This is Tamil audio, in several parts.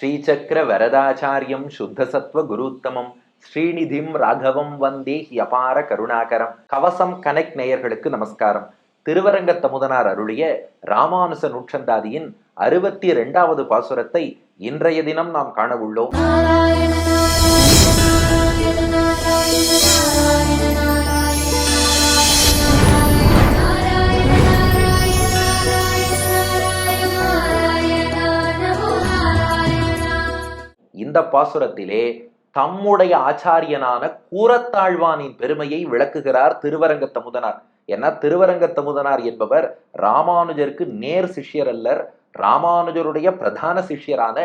ஸ்ரீசக்கர வரதாச்சாரியம் சுத்தசத்வ குருத்தமம் ஸ்ரீநிதிம் ராகவம் வந்தே யபார கருணாகரம். கவசம் கனெக்ட் நேயர்களுக்கு நமஸ்காரம். திருவரங்க தமுதனார் அருளிய ராமானுச நூற்றந்தாதியின் அறுபத்தி இரண்டாவது பாசுரத்தை இன்றைய தினம் நாம் காணவுள்ளோம் இந்த பாசுரத்திலே தம்முடைய ஆச்சாரியனான கூரத்தாழ்வானின் பெருமையை விளக்குகிறார் திருவரங்க தமுதனார் ஏன்னா திருவரங்க தமுதனார் என்பவர் ராமானுஜருக்கு நேர் சிஷ்யர் அல்லர் ராமானுஜருடைய பிரதான சிஷ்யரான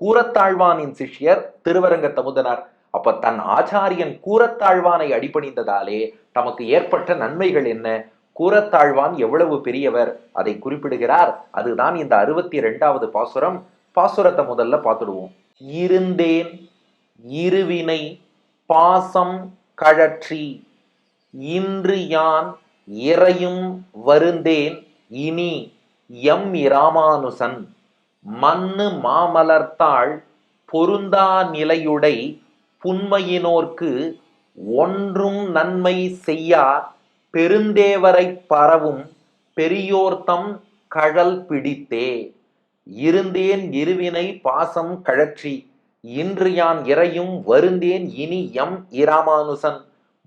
கூரத்தாழ்வானின் சிஷ்யர் திருவரங்க தமுதனார் அப்ப தன் ஆச்சாரியன் கூரத்தாழ்வானை அடிபணிந்ததாலே தமக்கு ஏற்பட்ட நன்மைகள் என்ன? கூரத்தாழ்வான் எவ்வளவு பெரியவர்? அதை குறிப்பிடுகிறார். அதுதான் இந்த அறுபத்தி இரண்டாவது பாசுரம். பாசுரத்தை முதல்ல பார்த்துடுவோம். இருந்தேன் இருவினை பாசம் கழற்றி இன்று யான் இறையும் வருந்தேன் இனி எம் இராமானுசன் மண்ணு மாமலர்த்தாள் பொருந்தா நிலையுடை புன்மையினோர்க்கு ஒன்றும் நன்மை செய்யா பெருந்தேவரை பரவும் பெரியோர்த்தம் கழல் பிடித்தே. இருந்தேன் இருவினை பாசம் கழற்றி இன்று யான் இறையும் வருந்தேன் இனி எம் இராமானுசன்.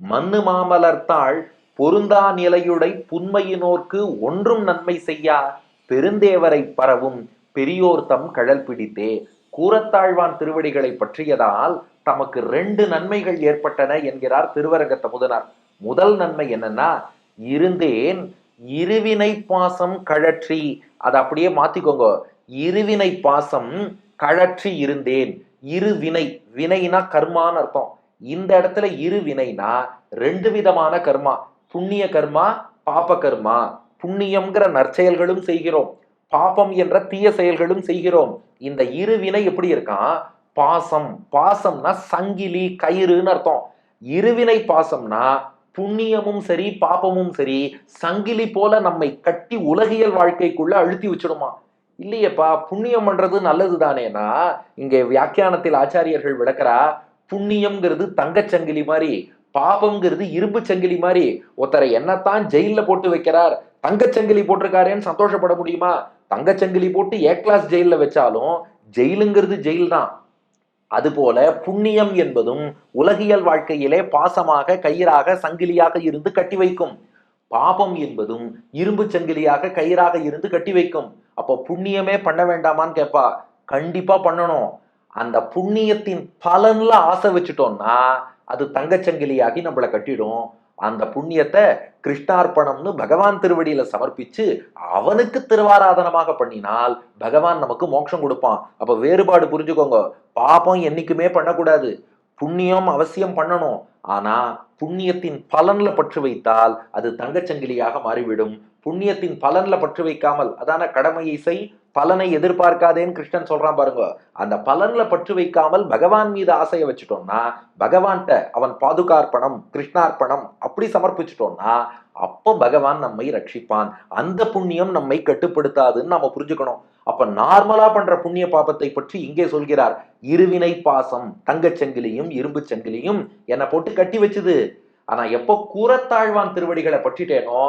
மண்ணு மாமலர்த்தாள் பொருந்தா நிலையுடை புன்மையினோர்க்கு ஒன்றும் நன்மை செய்யா பெருந்தேவரை பரவும் பெரியோர்த்தம் கழல் பிடித்தே. கூரத்தாழ்வான் திருவடிகளை பற்றியதால் தமக்கு ரெண்டு நன்மைகள் ஏற்பட்டன என்கிறார் திருவரங்கத்த முதனார். முதல் நன்மை என்னன்னா இருந்தேன் இருவினை பாசம் கழற்றி அதை அப்படியே மாத்திக்கோங்க. இருவினை பாசம் கழற்றி இருந்தேன். இரு வினை வினைனா கர்மான்னு அர்த்தம். இந்த இடத்துல இருவினைனா ரெண்டு விதமான கர்மா. புண்ணிய கர்மா பாப கர்மா. புண்ணியம்ங்கிற நற்செயல்களும் செய்கிறோம். பாபம் என்ற தீய செயல்களும் செய்கிறோம். இந்த இரு வினை எப்படி இருக்கான் பாசம். பாசம்னா சங்கிலி கயிறுன்னு அர்த்தம். இருவினை பாசம்னா புண்ணியமும் சரி பாபமும் சரி சங்கிலி போல நம்மை கட்டி உலகியல் வாழ்க்கைக்குள்ள அழுத்தி வச்சிடுமா? இல்லையேப்பா புண்ணியம் பண்றது நல்லது தானேனா இங்கே வியாக்கியானத்தில் ஆச்சாரியர்கள் விளக்கிறா புண்ணியம்ங்கிறது தங்கச்சங்கிலி மாதிரி பாபம்ங்கிறது இரும்பு சங்கிலி மாதிரி. ஒருத்தரை என்னத்தான் ஜெயில போட்டு வைக்கிறார் தங்கச்சங்கிலி போட்டிருக்காரேன்னு சந்தோஷப்பட முடியுமா? தங்கச்சங்கிலி போட்டு ஏ கிளாஸ் ஜெயில வச்சாலும் ஜெயிலுங்கிறது ஜெயில் தான் அதுபோல புண்ணியம் என்பதும் உலகியல் வாழ்க்கையிலே பாசமாக கயிறாக சங்கிலியாக இருந்து கட்டி வைக்கும். பாபம் என்பதும் இரும்பு சங்கிலியாக கயிறாக இருந்து கட்டி வைக்கும். அப்போ புண்ணியமே பண்ண வேண்டாமான்னு கேட்பா. கண்டிப்பா பண்ணணும். அந்த புண்ணியத்தின் பலன்ல ஆசை வச்சுட்டோம்னா அது தங்கச்சங்கிலியாகி நம்மளை கட்டிடும். அந்த புண்ணியத்தை கிருஷ்ணார்ப்பணம்னு பகவான் திருவடியில சமர்ப்பிச்சு அவனுக்கு திருவாராதனமாக பண்ணினால் பகவான் நமக்கு மோட்சம் கொடுப்பான். அப்ப வேறுபாடு புரிஞ்சுக்கோங்க. பாபம் என்னைக்குமே பண்ணக்கூடாது. புண்ணியம் அவசியம் பண்ணணும். ஆனா புண்ணியத்தின் பலன்ல பற்று வைத்தால் அது தங்கச்சங்கிலியாக மாறிவிடும். புண்ணியத்தின் பலன்ல பற்று வைக்காமல் அதான கடமையை செய் பலனை எதிர்பார்க்காதேன்னு கிருஷ்ணன் சொல்றான் பாருங்க. அந்த பலன்ல பற்று வைக்காமல் பகவான் மீது ஆசையை வச்சுட்டோம்னா பகவான்கிட்ட அவன் பாதுகார்ப்பணம் கிருஷ்ணார்ப்பணம் அப்படி சமர்ப்பிச்சிட்டோம்னா அப்போ பகவான் நம்மை ரட்சிப்பான். அந்த புண்ணியம் நம்மை கட்டுப்படுத்தாதுன்னு நாம புரிஞ்சுக்கணும். அப்ப நார்மலா பண்ற புண்ணிய பாபத்தை பற்றி இங்கே சொல்கிறார். இருவினை பாசம் தங்கச் சங்கிலியும் இரும்பு சங்கிலியும் என்னை போட்டு கட்டி வச்சுது. ஆனா எப்போ கூரத்தாழ்வான் திருவடிகளை பற்றிட்டேனோ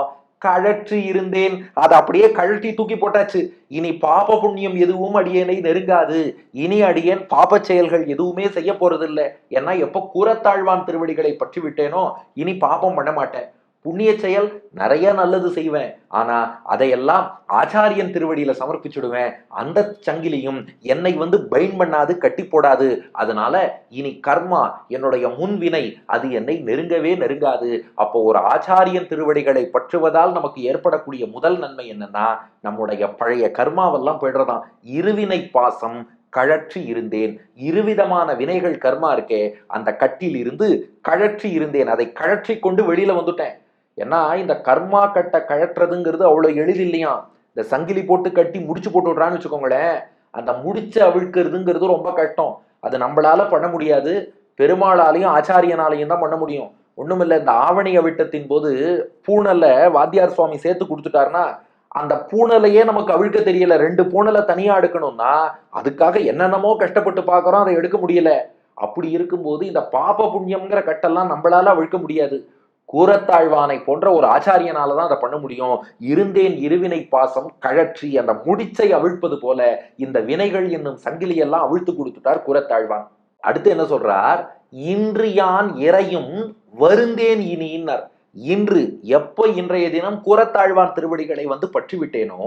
கழற்றி இருந்தேன். அதை அப்படியே கழட்டி தூக்கி போட்டாச்சு. இனி பாப புண்ணியம் எதுவும் அடியேனை நெருங்காது. இனி அடியேன் பாப செயல்கள் எதுவுமே செய்ய போறதில்லை. ஏன்னா எப்போ கூரத்தாழ்வான் திருவடிகளை பற்றி விட்டேனோ இனி பாபம் பண்ண மாட்டேன். புண்ணிய செயல் நிறைய நல்லது செய்வேன். ஆனா அதையெல்லாம் ஆச்சாரியன் திருவடியில சமர்ப்பிச்சுடுவேன். அந்த சங்கிலியும் என்னை வந்து பைன் பண்ணாது கட்டி போடாது. அதனால இனி கர்மா என்னுடைய முன்வினை அது என்னை நெருங்கவே நெருங்காது. அப்போ ஒரு ஆச்சாரியன் திருவடிகளை பற்றுவதால் நமக்கு ஏற்படக்கூடிய முதல் நன்மை என்னன்னா நம்முடைய பழைய கர்மாவெல்லாம் போயிடுறதாம். இருவினை பாசம் கழற்றி இருந்தேன். இருவிதமான வினைகள் கர்மா இருக்கே அந்த கட்டில் இருந்து கழற்றி இருந்தேன். அதை கழற்றி கொண்டு வெளியில வந்துட்டேன். ஏன்னா இந்த கர்மா கட்டை கழற்றுறதுங்கிறது அவ்வளோ எளிது இல்லையா இந்த சங்கிலி போட்டு கட்டி முடிச்சு போட்டு விட்றான்னு வச்சுக்கோங்களேன். அந்த முடிச்சு அவிழ்க்கிறதுங்கிறது ரொம்ப கஷ்டம். அது நம்மளால பண்ண முடியாது. பெருமாளாலையும் ஆச்சாரியனாலையும் தான் பண்ண முடியும். ஒண்ணுமில்ல இந்த ஆவணி அவிட்டத்தின் போது பூனல்ல வாத்தியார் சுவாமி சேர்த்து கொடுத்துட்டாருன்னா அந்த பூணலையே நமக்கு அவிழ்க்க தெரியல. ரெண்டு பூணலை தனியா எடுக்கணும்னா அதுக்காக என்னென்னமோ கஷ்டப்பட்டு பார்க்குறோம் அதை எடுக்க முடியல. அப்படி இருக்கும்போது இந்த பாப புண்ணியம்ங்கிற கட்டெல்லாம் நம்மளால அவிழ்க்க முடியாது. கூரத்தாழ்வானை போன்ற ஒரு ஆச்சாரியனால தான் அதை பண்ண முடியும். இருந்தேன் இருவினை பாசம் கழற்றி அந்த முடிச்சை அவிழ்ப்பது போல இந்த வினைகள் என்னும் சங்கிலியெல்லாம் அவிழ்த்து கொடுத்துட்டார் கூரத்தாழ்வான். அடுத்து என்ன சொல்றார்? இன்று யான் இறையும் வருந்தேன் இனியினர் இன்று எப்ப இன்றைய தினம் கூரத்தாழ்வான் திருவடிகளை வந்து பற்றி விட்டேனோ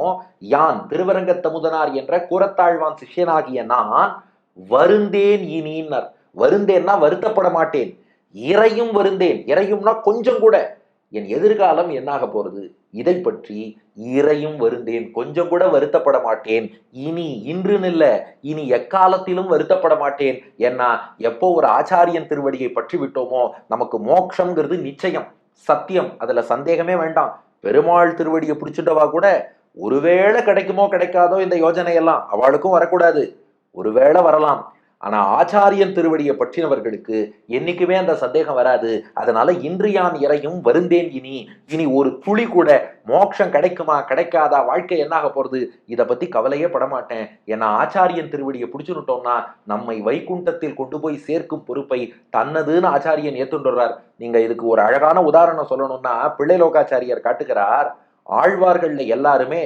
யான் திருவரங்கத்தமுதனார் என்ற கூரத்தாழ்வான் சிஷ்யனாகிய நான் வருந்தேன் இனியினர் வருந்தேன்னா வருத்தப்பட மாட்டேன். இறையும் வருந்தேன். இறையும்னா கொஞ்சம் கூட. என் எதிர்காலம் என்னாக போறது? இதை பற்றி இறையும் வருந்தேன். கொஞ்சம் கூட வருத்தப்பட மாட்டேன். இனி இன்றுன்னு இல்லை. இனி எக்காலத்திலும் வருத்தப்பட மாட்டேன். ஏன்னா எப்போ ஒரு ஆச்சாரியன் திருவடியை பற்றி விட்டோமோ நமக்கு மோட்சம்ங்கிறது நிச்சயம். சத்தியம். அதுல சந்தேகமே வேண்டாம். பெருமாள் திருவடியை பிடிச்சிட்டவா கூட ஒருவேளை கிடைக்குமோ கிடைக்காதோ இந்த யோஜனை எல்லாம் அவளுக்கும் வரக்கூடாது. ஒருவேளை வரலாம். ஆனால் ஆச்சாரியன் திருவடியை பற்றினவர்களுக்கு என்னைக்குமே அந்த சந்தேகம் வராது. அதனால இன்று யான் இறையும் வருந்தேன் இனி. இனி ஒரு துளி கூட மோட்சம் கிடைக்குமா கிடைக்காதா வாழ்க்கை என்னாக போகிறது இதை பற்றி கவலையே பட மாட்டேன் ஏன்னா ஆச்சாரியன் திருவடியை பிடிச்சுனுட்டோம்னா நம்மை வைகுண்டத்தில் கொண்டு போய் சேர்க்கும் பொறுப்பை தன்னதுன்னு ஆச்சாரியன் ஏற்றுண்டுறார் நீங்கள் இதுக்கு ஒரு அழகான உதாரணம் சொல்லணும்னா பிள்ளை லோகாச்சாரியார் காட்டுகிறார். ஆழ்வார்களில் எல்லாருமே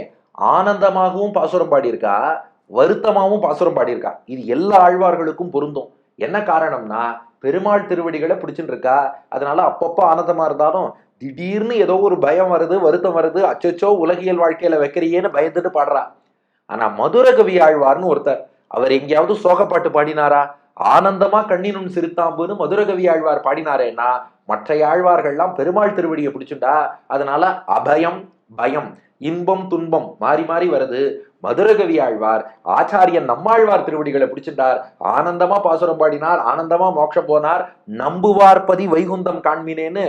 ஆனந்தமாகவும் பாசுரம் பாடியிருக்கா. வருத்தமாகவும் பாசுரம் பாடியிருக்கா. இது எல்லா ஆழ்வார்களுக்கும் பொருந்தும். என்ன காரணம்னா பெருமாள் திருவடிகளை பிடிச்சுட்டு இருக்கா அதனால அப்பப்போ ஆனந்தமா இருந்தாலும் திடீர்னு ஏதோ ஒரு பயம் வருது வருத்தம் வருது. அச்சச்சோ உலகியல் வாழ்க்கையில வைக்கிறியேன்னு பயந்துட்டு பாடுறா. ஆனா மதுர கவி ஆழ்வார்னு ஒருத்தர் அவர் எங்கேயாவது சோகப்பாட்டு பாடினாரா? ஆனந்தமா கண்ணினும் சிறுத்தாம்புன்னு மதுரகவி ஆழ்வார் பாடினாரேன்னா மற்ற ஆழ்வார்கள்லாம் பெருமாள் திருவடியை பிடிச்சுட்டா அதனால அபயம் பயம் இன்பம் துன்பம் மாறி மாறி வருது. மதுரகவி ஆழ்வார் ஆச்சாரியன் நம்மாழ்வார் திருவடிகளை பிடிச்சிட்டார் ஆனந்தமா பாசுரம் பாடினார் ஆனந்தமா மோட்சம் போனார். நம்புவார்பதி வைகுந்தம் காண்மினேன்னு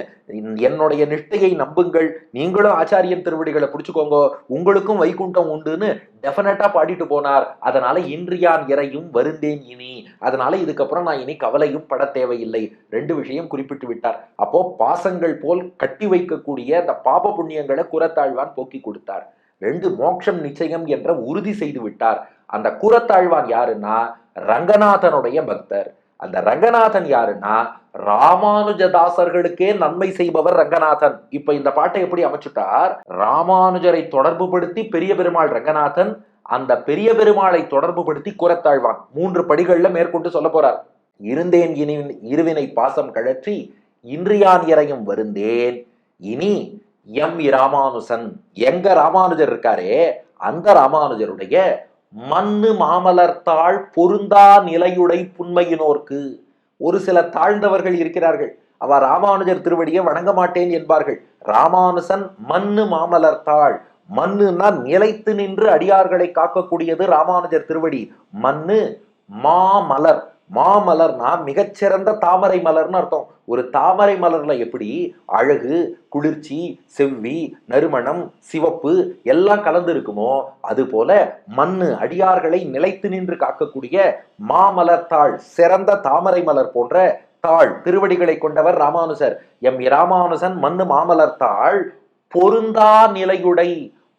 என்னுடைய நிஷ்டையை நம்புங்கள். நீங்களும் ஆச்சாரியன் திருவடிகளை பிடிச்சுக்கோங்க. உங்களுக்கும் வைகுண்டம் உண்டுன்னு டெஃபினட்டா பாடிட்டு போனார். அதனால இன்றியான் இறையும் வருந்தேன் இனி. அதனால இதுக்கப்புறம் நான் இனி கவலையும் பட தேவையில்லை. ரெண்டு விஷயம் குறிப்பிட்டு விட்டார். அப்போ பாசங்கள் போல் கட்டி வைக்கக்கூடிய அந்த பாப புண்ணியங்களை குரத்தாழ்வான் போக்கி கொடுத்தார். ரெண்டு மோட்சம் நிச்சயம் என்ற உறுதி செய்து விட்டார். அந்த கூறத்தாழ்வான் யாருன்னா? ரங்கநாதனுடைய பக்தர். அந்த ரங்கநாதன் யாருன்னா? ராமானுஜதாசர்களுக்கே நன்மை செய்பவர் ரங்கநாதன். இப்ப இந்த பாட்டை எப்படி அமைச்சுட்டார்? ராமானுஜரை தொடர்பு படுத்தி பெரிய பெருமாள் ரங்கநாதன் அந்த பெரிய பெருமாளை தொடர்பு படுத்தி கூரத்தாழ்வான். மூன்று படிகள்ல மேற்கொண்டு சொல்ல போறார். இருந்தேன் இனி இருவினை பாசம் கழற்றி இன்றியான் இறையும் வருந்தேன். இனி எம் இ ராமானுசன். எங்க ராமானுஜர் இருக்காரே அந்த ராமானுஜருடைய மண்ணு மாமலர்த்தாள் பொருந்தா நிலையுடை புண்மையினோர்க்கு. ஒரு சில தாழ்ந்தவர்கள் இருக்கிறார்கள். அவ ராமானுஜர் திருவடியை வணங்க மாட்டேன் என்பார்கள். ராமானுசன் மண்ணு மாமலர்த்தாள் மண்ணுன்னா நிலைத்து நின்று அடியார்களை காக்கக்கூடியது ராமானுஜர் திருவடி. மண்ணு மாமலர். மாமலர்னா மிகச்சிறந்த தாமரை மலர்னு அர்த்தம். ஒரு தாமரை மலர்ல எப்படி அழகு குளிர்ச்சி செவ்வி நறுமணம் சிவப்பு எல்லாம் கலந்து இருக்குமோ அது போல மண்ணு அடியார்களை நிலைத்து நின்று காக்கக்கூடிய மாமலர் தாள் சிறந்த தாமரை மலர் போன்ற தாள் திருவடிகளை கொண்டவர் ராமானுசர். எம் ராமானுசன் மண்ணு மாமலர்த்தாள் பொருந்தா நிலையுடை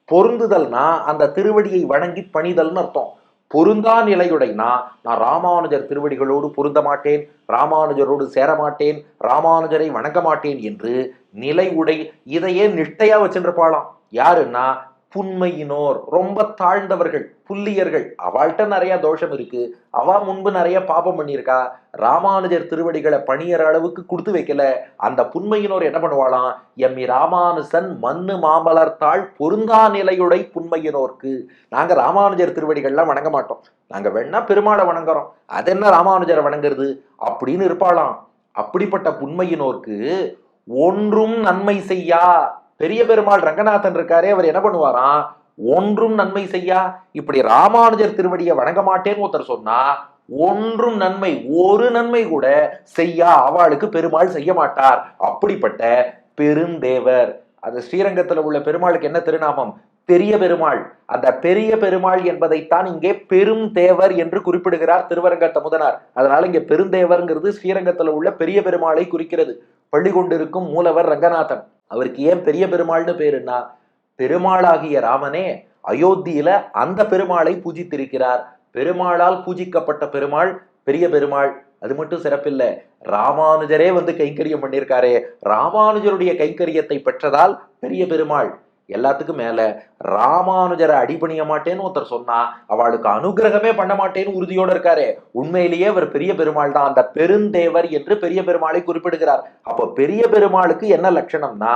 பொருந்துதல்னா அந்த திருவடியை வணங்கி பணிதல்னு அர்த்தம். பொருந்தா நிலையுடைனா நான் ராமானுஜர் திருவடிகளோடு பொருந்த மாட்டேன் ராமானுஜரோடு சேர மாட்டேன் ராமானுஜரை வணங்க மாட்டேன் என்று நிலை உடை இதையே நிஷ்டையா வச்சுருப்பாளாம். யாருன்னா புன்மையினோர் ரொம்ப தாழ்ந்தவர்கள் புல்லியர்கள். அவள்கிட்ட நிறைய தோஷம் இருக்கு. அவ முன்பு நிறைய பாபம் பண்ணியிருக்கா. ராமானுஜர் திருவடிகளை பணியற அளவுக்கு கொடுத்து வைக்கல. அந்த புன்மையினோர் என்ன பண்ணுவாளாம்? எம்மி ராமானுசன் மண்ணு மாமலர்த்தாள் பொருந்தா நிலையுடை புன்மையினோர்க்கு நாங்க ராமானுஜர் திருவடிகள்லாம் வணங்க மாட்டோம். நாங்க வேணா பெருமாளை வணங்குறோம். அது என்ன ராமானுஜரை வணங்குறது? அப்படின்னு இருப்பாளாம். அப்படிப்பட்ட புன்மையினோர்க்கு ஒன்றும் நன்மை செய்யா. பெரிய பெருமாள் ரங்கநாதன் இருக்காரே அவர் என்ன பண்ணுவாராம் ஒன்றும் நன்மை செய்யா? இப்படி ராமானுஜர் திருவடியை வணங்க மாட்டேன்னு ஒருத்தர் சொன்னா ஒன்றும் நன்மை ஒரு நன்மை கூட செய்யா அவளுக்கு பெருமாள் செய்ய மாட்டார். அப்படிப்பட்ட பெருந்தேவர். அது ஸ்ரீரங்கத்துல உள்ள பெருமாளுக்கு என்ன திருநாமம்? பெரிய பெருமாள். அந்த பெரிய பெருமாள் என்பதைத்தான் இங்கே பெரும் தேவர் என்று குறிப்பிடுகிறார் திருவரங்க தமுதனார். அதனால இங்க பெருந்தேவர்ங்கிறது ஸ்ரீரங்கத்துல உள்ள பெரிய பெருமாளை குறிக்கிறது. பள்ளி கொண்டிருக்கும் மூலவர் ரங்கநாதன். அவருக்கு ஏன் பெரிய பெருமாள்னு பேருன்னா பெருமாளாகிய ராமனே அயோத்தியில அந்த பெருமாளை பூஜித்திருக்கிறார். பெருமாளால் பூஜிக்கப்பட்ட பெருமாள் பெரிய பெருமாள். அது மட்டும் சிறப்பில்லை. ராமானுஜரே வந்து கைங்கரியம் பண்ணியிருக்காரே. ராமானுஜருடைய கைங்கரியத்தை பெற்றதால் பெரிய பெருமாள். எல்லாத்துக்கும் மேல ராமானுஜரை அடிபணிய மாட்டேன்னு ஒருத்தர் சொன்னா அவளுக்கு அனுகிரகமே பண்ண மாட்டேன்னு உறுதியோட இருக்காரு. உண்மையிலேயே அவர் பெரிய பெருமாள் தான். அந்த பெருந்தேவர் என்று பெரிய பெருமாளை குறிப்பிடுகிறார். அப்போ பெரிய பெருமாளுக்கு என்ன லட்சணம்னா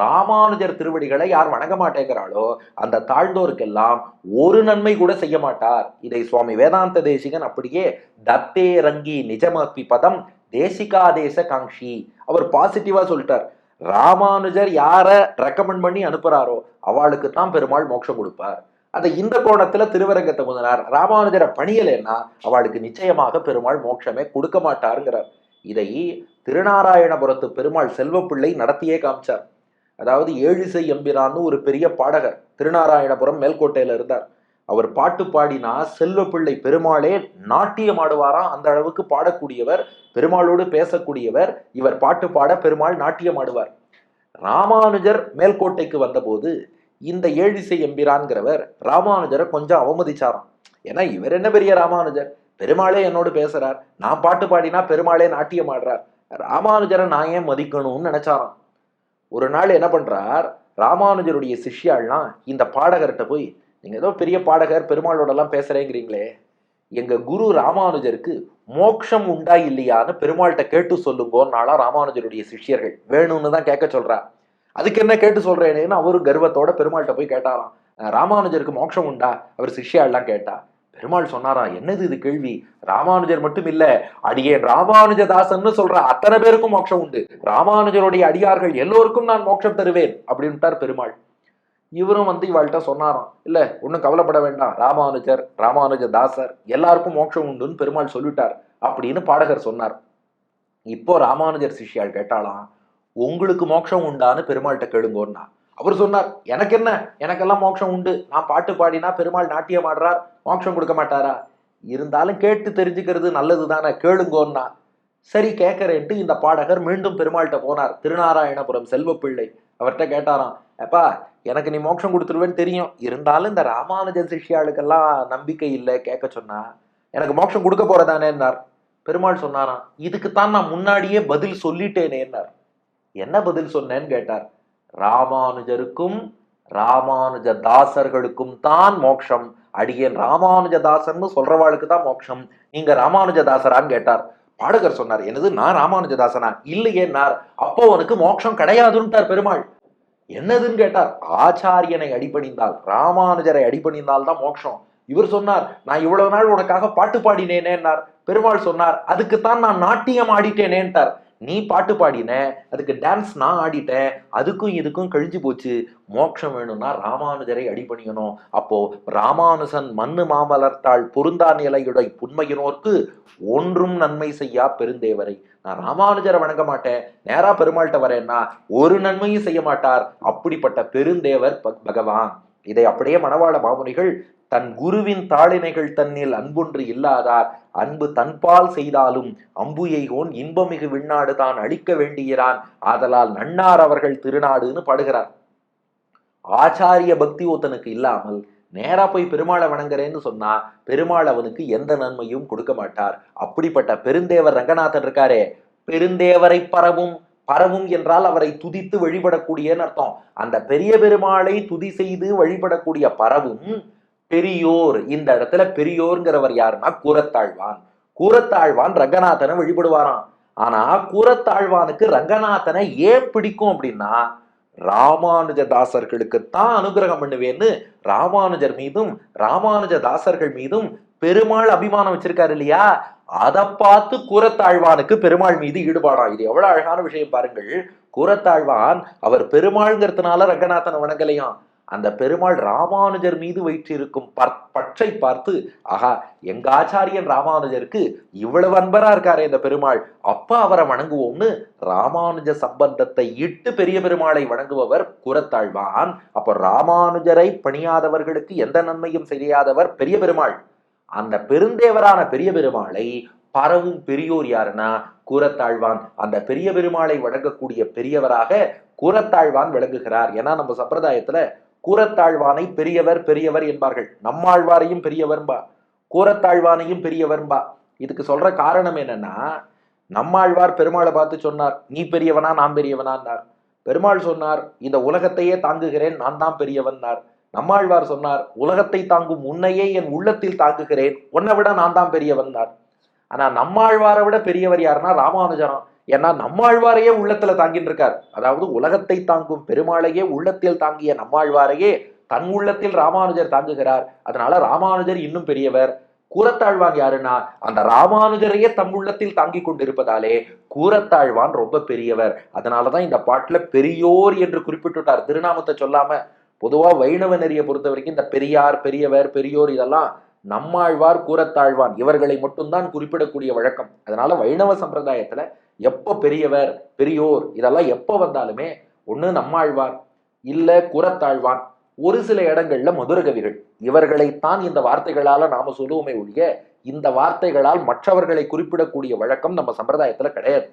ராமானுஜர் திருவடிகளை யார் வணங்க மாட்டேங்கிறாளோ அந்த தாழ்ந்தோருக்கெல்லாம் ஒரு நன்மை கூட செய்ய மாட்டார். இதை சுவாமி வேதாந்த தேசிகன் அப்படியே தத்தே ரங்கி நிஜமப்பி பதம் தேசிகாதேச காங்ஷி அவர் பாசிட்டிவா சொல்லிட்டார். ராமானுஜர் யாரை ரெக்கமெண்ட் பண்ணி அனுப்புறாரோ அவளுக்கு தான் பெருமாள் மோட்சம் கொடுப்பார். அந்த இந்த கோணத்துல திருவரங்கத்தை முதனார் ராமானுஜரை பணியலைன்னா அவளுக்கு நிச்சயமாக பெருமாள் மோட்சமே கொடுக்க மாட்டாருங்கிறார். இதை திருநாராயணபுரத்து பெருமாள் செல்வப்பிள்ளை நடத்தியே காமிச்சார். அதாவது ஏழிசை எம்பிரான்னு ஒரு பெரிய பாடகர். திருநாராயணபுரம் மேல்கோட்டையில இருந்தார். அவர் பாட்டு பாடினா செல்வப்பிள்ளை பெருமாளே நாட்டியம் ஆடுவாராம் அந்த அளவுக்கு பாடக்கூடியவர் பெருமாளோடு பேசக்கூடியவர் இவர் பாட்டு பாட பெருமாள் நாட்டியம் ஆடுவார். ராமானுஜர் மேல்கோட்டைக்கு வந்தபோது இந்த ஏழிசை எம்பிரான்கிறவர் ராமானுஜரை கொஞ்சம் அவமதிச்சாராம். ஏன்னா இவர் என்ன பெரிய ராமானுஜர்? பெருமாளே என்னோடு பேசுறார். நான் பாட்டு பாடினா பெருமாளே நாட்டியம் ஆடுறார். ராமானுஜரை நான் ஏன் மதிக்கணும்னு நினைச்சாராம். ஒரு நாள் என்ன பண்றார்? ராமானுஜருடைய சிஷ்யாள்லாம் இந்த பாடகர்கிட்ட போய் நீங்க ஏதோ பெரிய பாடகர் பெருமாளோடலாம் பேசுகிறேங்கிறீங்களே பேசுறேங்கிறீங்களே எங்க குரு ராமானுஜருக்கு மோட்சம் உண்டா இல்லையான்னு பெருமாள்கிட்ட கேட்டு சொல்லுங்கன்னாலா ராமானுஜருடைய சிஷ்யர்கள். வேணும்னு தான் கேட்க சொல்றா. அதுக்கு என்ன கேட்டு சொல்றேனேன்னு அவரும் கர்வத்தோட பெருமாள்கிட்ட போய் கேட்டாராம். ராமானுஜருக்கு மோட்சம் உண்டா? அவர் சிஷ்யாள்லாம் கேட்டா. பெருமாள் சொன்னாராம் என்னது இது கேள்வி? ராமானுஜர் மட்டும் இல்ல அடியேன் ராமானுஜதாசன்னு சொல்ற. அத்தனை பேருக்கும் மோட்சம் உண்டு. ராமானுஜருடைய அடியார்கள் எல்லோருக்கும் நான் மோட்சம் தருவேன் அப்படின்ட்டார் பெருமாள். இவரும் வந்து இவாள்கிட்ட சொன்னாராம் இல்லை ஒன்றும் கவலைப்பட வேண்டாம். ராமானுஜர் ராமானுஜ தாசர் எல்லாருக்கும் மோட்சம் உண்டுன்னு பெருமாள் சொல்லிட்டார் அப்படின்னு பாடகர் சொன்னார். இப்போ ராமானுஜர் சிஷ்யாள் கேட்டாலாம் உங்களுக்கு மோட்சம் உண்டான்னு பெருமாள்கிட்ட கேளுங்கோன்னா. அவர் சொன்னார் எனக்கு என்ன எனக்கெல்லாம் மோட்சம் உண்டு. நான் பாட்டு பாடினா பெருமாள் நாட்டியம் ஆடுறார் மோட்சம் கொடுக்க மாட்டாரா? இருந்தாலும் கேட்டு தெரிஞ்சுக்கிறது நல்லது தானே கேளுங்கோன்னா. சரி கேட்கறேன்ட்டு இந்த பாடகர் மீண்டும் பெருமாள்கிட்ட போனார். திருநாராயணபுரம் செல்வப்பிள்ளை. அவர்கிட்ட கேட்டாராம் அப்பா எனக்கு நீ மோட்சம் கொடுத்துருவேன்னு தெரியும். இருந்தாலும் இந்த ராமானுஜன் சிஷ்யாளுக்கெல்லாம் நம்பிக்கை இல்லை கேட்க சொன்னா. எனக்கு மோட்சம் கொடுக்க போறதானேன்னார். பெருமாள் சொன்னாராம் இதுக்குத்தான் நான் முன்னாடியே பதில் சொல்லிட்டேனேன்னார். என்ன பதில் சொன்னேன்னு? கேட்டார். ராமானுஜருக்கும் ராமானுஜ தாசர்களுக்கும் தான் மோட்சம். அடியேன் ராமானுஜதாசன்னு சொல்றவாளுக்கு தான் மோட்சம். நீங்க ராமானுஜதாசரான்னு கேட்டார். பாடகர் சொன்னார் என்னது நான் ராமானுஜதாசனா இல்லையேன்னார். அப்போ உனக்கு மோட்சம் கிடையாதுன்ட்டார் பெருமாள். என்னதுன்னு கேட்டார் ஆச்சாரியனை அடிபணிந்தால் ராமானுஜரை அடிபணிந்தால் தான் மோட்சம். இவர் சொன்னார் நான் இவ்வளவு நாள் உனக்காக பாட்டு பாடினேனேன்னார். பெருமாள் சொன்னார் அதுக்குத்தான் நான் நாட்டியம் ஆடிட்டேனேன்ட்டார். நீ பாட்டு பாடின அதுக்கு டான்ஸ் நான் ஆடிட்டேன் அதுக்கும் இதுக்கும் கழிஞ்சு போச்சு. மோட்சம் வேணும்னா ராமானுஜரை அடிபணியணும். அப்போ ராமானுசன் மண்ணு மாமலர்த்தாள் பொருந்தா நிலையுடை புண்மையினோர்க்கு ஒன்றும் நன்மை செய்யா பெருந்தேவரை. நான் ராமானுஜரை வணங்க மாட்டேன். நேரா பெருமாள்கிட்ட வரேன்னா ஒரு நன்மையும் செய்ய மாட்டார். அப்படிப்பட்ட பெருந்தேவர் பகவான். இதை அப்படியே மணவாள மாமுனிகள் தன் குருவின் தாளினைகள் தன்னில் அன்பொன்று இல்லாதார். அன்பு தன்பால் செய்தாலும் அம்புயைகோன் இன்பமிகு விண்ணாடு தான் அழிக்க வேண்டியிறான் ஆதலால் நன்னார் அவர்கள் திருநாடுன்னு பாடுகிறார். ஆச்சாரிய பக்தி ஒருத்தனுக்கு இல்லாமல் நேரா போய் பெருமாளை வணங்குறேன்னு சொன்னா பெருமாள் அவனுக்கு எந்த நன்மையும் கொடுக்க மாட்டார். அப்படிப்பட்ட பெருந்தேவர் ரங்கநாதன் இருக்காரே பெருந்தேவரை பரவும் பரவும் என்றால் அவரை துதித்து வழிபடக்கூடியன்னு அர்த்தம். அந்த பெரிய பெருமாளை துதி செய்து வழிபடக்கூடிய பரவும் பெரியோர். இந்த இடத்துல பெரியோர்ங்கிறவர் யாருன்னா கூரத்தாழ்வான். கூரத்தாழ்வான் ரங்கநாதனை வழிபடுவாராம். ஆனா கூரத்தாழ்வானுக்கு ரங்கநாதனை ஏன் பிடிக்கும் அப்படின்னா ராமானுஜதாசர்களுக்கு தான் அனுகிரகம் பண்ணுவேன்னு ராமானுஜர் மீதும் ராமானுஜ தாசர்கள் மீதும் பெருமாள் அபிமானம் வச்சிருக்காரு இல்லையா? அதை பார்த்து கூரத்தாழ்வானுக்கு பெருமாள் மீது ஈடுபாடா இது எவ்வளவு அழகான விஷயம் பாருங்கள். கூரத்தாழ்வான் அவர் பெருமாள்ங்கிறதுனால ரங்கநாதனை வணங்கலையாம் அந்த பெருமாள் ராமானுஜர் மீது வைற்றிருக்கும் பற்- பற்றை பார்த்து ஆஹா எங்க ஆச்சாரியன் ராமானுஜருக்கு இவ்வளவு அன்பரா இருக்காரே இந்த பெருமாள். அப்ப அவரை வணங்குவோம்னு ராமானுஜ சம்பந்தத்தை இட்டு பெரிய பெருமாளை வணங்குபவர் குரத்தாழ்வான். அப்ப ராமானுஜரை பணியாதவர்களுக்கு எந்த நன்மையும் செய்யாதவர் பெரிய பெருமாள். அந்த பெருந்தேவரான பெரிய பெருமாளை பரவும் பெரியோர் யாருன்னா கூரத்தாழ்வான். அந்த பெரிய பெருமாளை வழங்கக்கூடிய பெரியவராக கூரத்தாழ்வான் விளங்குகிறார். ஏன்னா நம்ம சம்பிரதாயத்துல கூரத்தாழ்வானை பெரியவர் பெரியவர் என்பார்கள். நம்மாழ்வாரையும் பெரியவர்பா கூரத்தாழ்வானையும் பெரியவர்பா இதுக்கு சொல்ற காரணம் என்னன்னா நம்மாழ்வார் பெருமாளை பார்த்து சொன்னார் நீ பெரியவனா நான் பெரியவனான்னார். பெருமாள் சொன்னார் இந்த உலகத்தையே தாங்குகிறேன் நான் தான் பெரியவன்னார். நம்மாழ்வார் சொன்னார் உலகத்தை தாங்கும் உன்னையே என் உள்ளத்தில் தாங்குகிறேன். உன்னை விட நான் தான் பெரியவன்னார் ஆனா நம்மாழ்வாரை விட பெரியவர் யாருன்னா ராமானுஜனம் ஏன்னா நம்மாழ்வாரையே உள்ளத்துல தாங்கின்னு இருக்கார் அதாவது உலகத்தை தாங்கும் பெருமாளையே உள்ளத்தில் தாங்கிய நம்மாழ்வாரையே தன் உள்ளத்தில் ராமானுஜர் தாங்குகிறார். அதனால ராமானுஜர் இன்னும் பெரியவர். கூரத்தாழ்வான் யாருன்னா அந்த ராமானுஜரையே தம் உள்ளத்தில் தாங்கி கொண்டிருப்பதாலே கூரத்தாழ்வான் ரொம்ப பெரியவர். அதனாலதான் இந்த பாட்டுல பெரியோர் என்று குறிப்பிட்டுட்டார். திருநாமத்தை சொல்லாம பொதுவாக வைணவ நெறியை பொறுத்த வரைக்கும் இந்த பெரியார் பெரியவர் பெரியோர் இதெல்லாம் நம்மாழ்வார் கூரத்தாழ்வான் இவர்களை மட்டும்தான் குறிப்பிடக்கூடிய வழக்கம். அதனால வைணவ சம்பிரதாயத்துல எப்போ பெரியவர் பெரியோர் இதெல்லாம் எப்போ வந்தாலுமே ஒன்று நம்மாழ்வார் இல்லை கூரத்தாழ்வான் ஒரு சில இடங்கள்ல மதுரகவிகள். இவர்களைத்தான் இந்த வார்த்தைகளால நாம சொல்லுவோமே ஒழிய இந்த வார்த்தைகளால் மற்றவர்களை குறிப்பிடக்கூடிய வழக்கம் நம்ம சம்பிரதாயத்துல கிடையாது.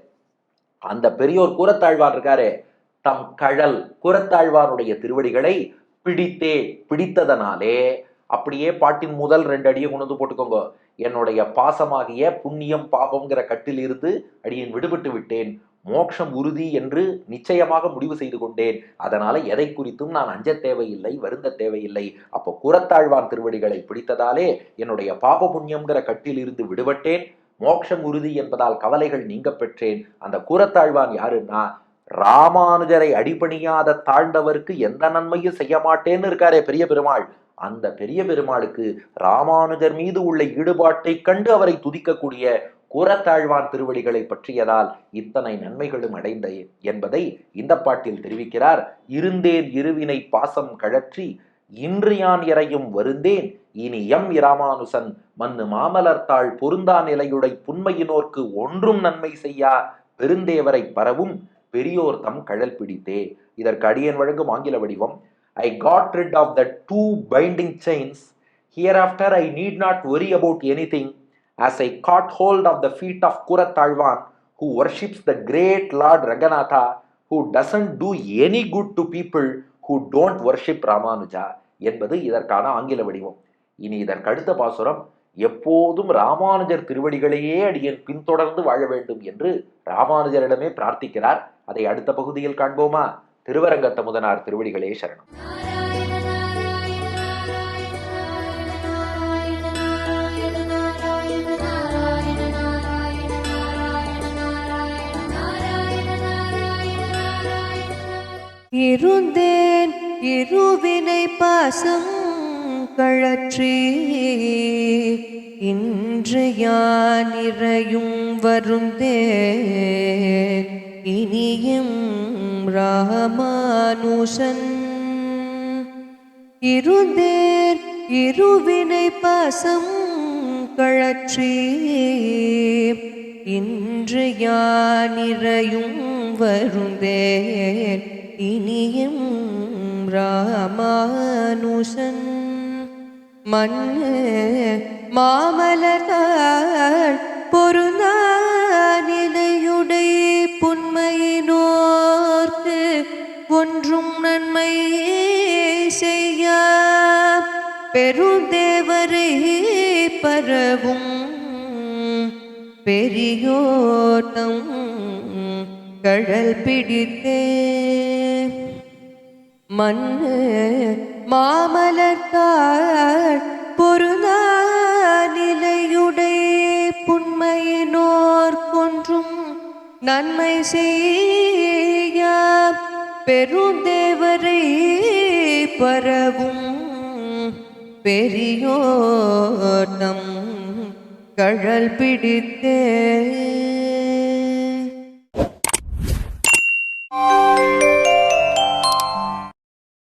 அந்த பெரியோர் கூறத்தாழ்வார் இருக்காரே தம் கழல் கூரத்தாழ்வானுடைய திருவடிகளை பிடித்தே பிடித்ததனாலே அப்படியே பாட்டின் முதல் ரெண்டு அடியை கொண்டு வந்து போட்டுக்கோங்க. என்னுடைய பாசமாகிய புண்ணியம் பாபம்ங்கிற கட்டில் இருந்து அடியேன் விடுபட்டு விட்டேன். மோட்சம் உறுதி என்று நிச்சயமாக முடிவு செய்து கொண்டேன். அதனால எதை குறித்தும் நான் அஞ்ச தேவையில்லை வருந்த தேவையில்லை. அப்போ கூரத்தாழ்வான் திருவடிகளை பிடித்ததாலே என்னுடைய பாப புண்ணியம்ங்கிற கட்டில் இருந்து விடுபட்டேன். மோட்சம் உறுதி என்பதால் கவலைகள் நீங்க பெற்றேன். அந்த கூரத்தாழ்வான் யாருன்னா ராமானுஜரை அடிபணியாத தாழ்ந்தவருக்கு எந்த நன்மையும் செய்ய மாட்டேன்னு இருக்காரே பெரிய பெருமாள். அந்த பெரிய பெருமாளுக்கு ராமானுஜர் மீது உள்ள ஈடுபாட்டை கண்டு அவரை துதிக்கக்கூடிய கூரத்தாழ்வான் திருவடிகளை பற்றியதால் இத்தனை நன்மைகளும் அடைந்த என்பதை இந்த பாட்டில் தெரிவிக்கிறார். இருந்தேன் இருவினை பாசம் கழற்றி இன்று யான் இறையும் வருந்தேன். இனி எம் இராமானுசன் மன்னு மாமலர்த்தாள் பொருந்தா நிலையுடை புன்மையினோர்க்கு ஒன்றும் நன்மை செய்யா பெருந்தேவரை பரவும். பெரியோர் தம் கழல் பிடித்தே இதற்கு அடியன் வழங்கும் ஆங்கில வடிவம் I got rid of the two binding chains hereafter I need not worry about anything as I caught hold of the feet of Kurathazhwan who worships the great lord Ranganatha who doesn't do any good to people who don't worship Ramanuja என்பது இதற்கான ஆங்கில வடிவம் இனி இதற்குடுத்த பாசுரம் எப்போதும் ராமானுஜர் திருவடிகளையே அடியன் பின்தொடர்ந்து வாழ வேண்டும் என்று ராமானுஜரிடமே பிரார்த்திக்கிறார். அதை அடுத்த பகுதியில் காண்போமா? திருவரங்கத்த முதனார் திருவடிகளே சரணம். இருந்தேன் இருவினை பாசம் கழற்றி. இன்று யான் இறையும் வருந்தேன் இனியும் ராமானுஷன். இருந்தேர் இருவினை பாசம் கழற்றி. இன்று யான் இறையும் வருந்தேன் இனியும் ராமானுஷன். மண்ணு மாமலர்தாள் பொருந்தா நிலையுடை புன்மையினோர்க்கு ஒன்றும் நன்மை செய்ய. பெருந்தேவரை பரவும் பெரியோட்டம் கடல் பிடித்தே. மண்ணு மாமலர்த்தாள் பொருந்தா நிலையுடை புன்மையினோர் கொன்றும் நன்மை செய்ய பெருந்தேவரை பரவும் பெரியோட்டம் கழல் பிடித்தே.